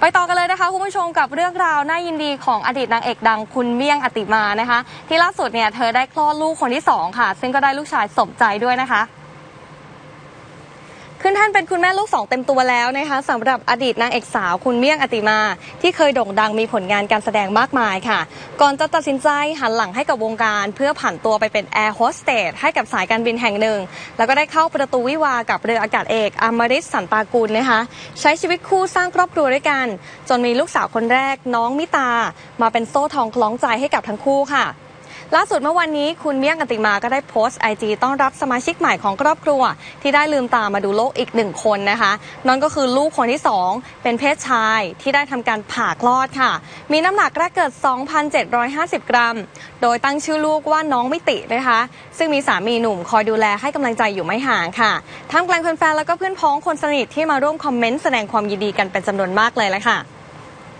ไปต่อกันเลยนะคะคุณผู้ชมกับเรื่องราวน่ายินดีของอดีตนางเอกดังคุณเมี่ยงอติมานะคะ ที่ล่าสุดเนี่ยเธอได้คลอดลูกคนที่สองค่ะ ซึ่งก็ได้ลูกชายสมใจด้วยนะคะ ขึ้นท่านเป็นคุณแม่ลูกสองเต็มตัวแล้วนะคะสำหรับอดีตนางเอกสาวคุณเมี่ยงอติมา ที่เคยโด่งดังมีผลงานการแสดงมากมายค่ะ ก่อนจะตัดสินใจหันหลังให้กับวงการ เพื่อผันตัวไปเป็นแอร์โฮสเตสให้กับสายการบินแห่งหนึ่ง แล้วก็ได้เข้าประตูวิวากับเรืออากาศเอกอมริตสันตากุลนะคะ ใช้ชีวิตคู่สร้างครอบครัวด้วยกัน จนมีลูกสาวคนแรกน้องมิตา มาเป็นโซ่ทองคล้องใจให้กับทั้งคู่ค่ะ ล่าสุดเมื่อวันนี้คุณเมี่ยงกันติมาก็ได้โพสต์ไอจีต้อนรับสมาชิกใหม่ของครอบครัว ที่ได้ลืมตามาดูโลกอีกหนึ่งคนนะคะนั่นก็คือลูกคนที่สองเป็นเพศชายที่ได้ทำการผ่าคลอดค่ะ มีน้ำหนักแรกเกิด 2,750 กรัม โดยตั้งชื่อลูกว่าน้องมิตินะคะ ซึ่งมีสามีหนุ่มคอยดูแลให้กำลังใจอยู่ไม่ห่างค่ะท่ามกลางแฟนๆแล้วก็เพื่อนพ้องคนสนิทที่มาร่วมคอมเมนต์แสดงความยินดีกันเป็นจำนวนมากเลยละค่ะ